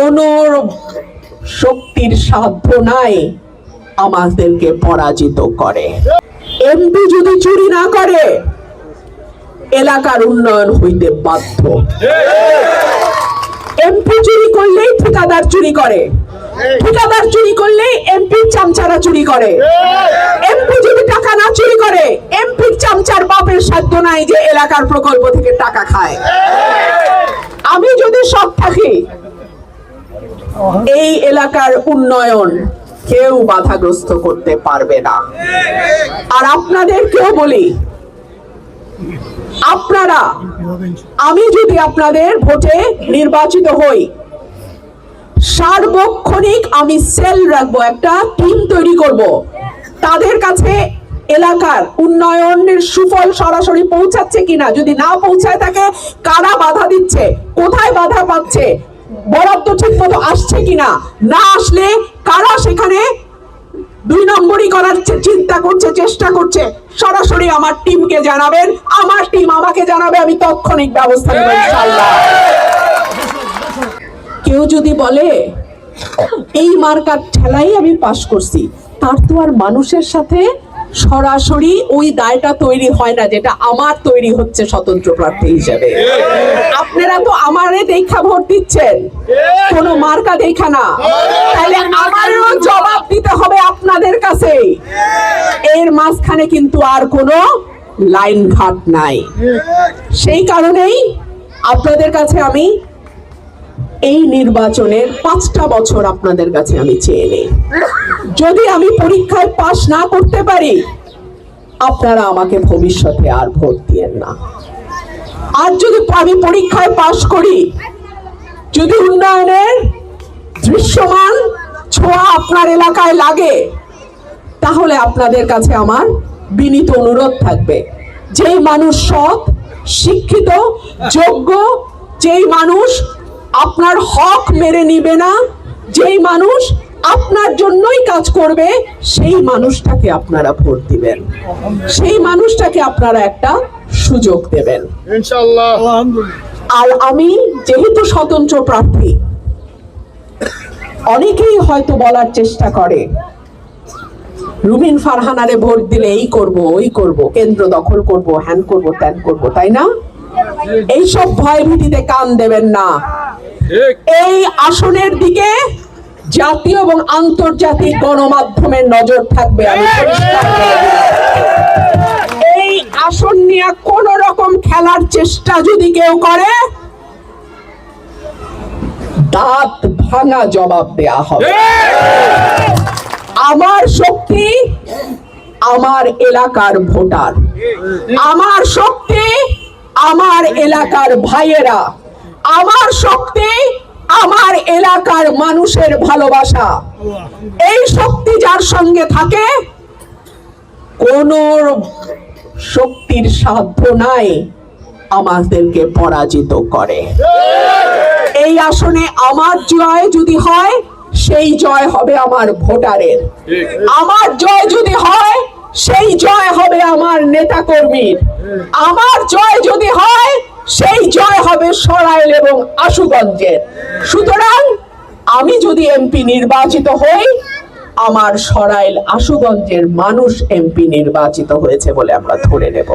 কোন শক্তির সাধ্য নাই আমাদেরকে পরাজিত করে। এমপি যদি চুরি না করে, এলাকার উন্নয়ন হইতে বাধ্য। এমপি চুরি করলেই ঠিকাদার চুরি করে। ঠিকাদার চুরি করলেই এমপির চামচারা চুরি করে। এমপি যদি টাকা না চুরি করে এমপির চামচার বাপের সাধ্য নাই যে এলাকার প্রকল্প থেকে টাকা খায়। আমি যদি সব থাকি এই এলাকার উন্নয়ন কেউ বাধাগ্রস্ত করতে পারবে না। আর আপনাদেরকেও বলি, আপনারা, আমি যদি আপনাদের ভোটে নির্বাচিত হই, সার্বক্ষণিক আমি সেল রাখব, একটা টিম তৈরি করব। তাদের কাছে এলাকার উন্নয়নের সুফল সরাসরি পৌঁছাচ্ছে কিনা, যদি না পৌঁছায় থাকে কারা বাধা দিচ্ছে, কোথায় বাধা পাচ্ছে বরাদ্দ ঠিক মতো আসছে কিনা? না আসলে কারা সেখানে দুই নম্বরই করার চিন্তা করছে, চেষ্টা করছে? সরাসরি আমার টিমকে জানাবেন। আমার টিম আমাকে জানাবে, আমি তাৎক্ষণিক ব্যবস্থা নেব ইনশাআল্লাহ। কেউ যদি বলে, এই মার্কার ঠেলাই আমি পাশ করছি, তার তো আর মানুষের সাথে সরাসরি ওই দায়টা তৈরি হয় না, যেটা আমার তৈরি হচ্ছে স্বতন্ত্র প্রার্থী হিসেবে। আপনারা তো আমারে দেখা ভোট দিচ্ছেন। কোনো মার্কা দেখা না। তাহলে আমারও জবাব দিতে হবে আপনাদের কাছে। এর মাঝখানে কিন্তু আর কোনো লাইন ঘাট নাই। সেই কারণেই আপনাদের কাছে আমি এই নির্বাচনের পাঁচটা বছর আপনাদের কাছে আমি চেয়ে নেই। যদি আমি পরীক্ষায় পাশ না করতে পারি, আপনারা আমাকে ভবিষ্যতে আর ভোট দিয়েন না। আর যদি আমি পরীক্ষায় পাশ করি, যদি উন্নয়নের দৃশ্যমান ছোঁয়া আপনার এলাকায় লাগে, তাহলে আপনাদের কাছে আমার বিনীত অনুরোধ থাকবে। যেই মানুষ সৎ, শিক্ষিত, যোগ্য, যেই মানুষ আপনার হক মেরে নিবে না। যেই মানুষ আপনার জন্যই কাজ করবে সেই মানুষটাকে আপনারা ভোট দিবেন। সেই মানুষটাকে আপনারা একটা সুযোগ দেবেন। আর আমি যেহেতু স্বতন্ত্র প্রার্থী অনেকেই হয়তো বলার চেষ্টা করে রুমিন ফারহানারে ভোট দিলে এই করব ওই করব কেন্দ্র দখল করব হ্যান করব ত্যান করব তাই না? এইসব ভয় ভীতিতে কান দেবেন না। এই আসনের দিকে জাতীয় এবং আন্তর্জাতিক গণমাধ্যমের নজর থাকবে আমি। এই আসন নিয়ে কোন রকম খেলার চেষ্টা যদি কেউ করে দাঁত ভাঙা জবাব দেয়া হবে। আমার শক্তি আমার এলাকার ভোটার। আমার শক্তি আমার এলাকার ভাইয়েরা। আমার শক্তি, আমার এলাকার মানুষের ভালোবাসা। এই শক্তি যার সঙ্গে থাকে, কোন শক্তির সাধ্য নাই আমাদেরকে পরাজিত করে। এই আসনে আমার জয় যদি হয়, সেই জয় হবে আমার ভোটারের। আমার জয় যদি হয়, সেই জয় হবে আমার নেতা কর্মীর আমার জয় যদি হয় সেই জয় হবে সরাইল এবং আশুগঞ্জের। সুতরাং আমি যদি এমপি নির্বাচিত হই, আমার সরাইল আশুগঞ্জের মানুষ এমপি নির্বাচিত হয়েছে বলে আমরা ধরে নেব।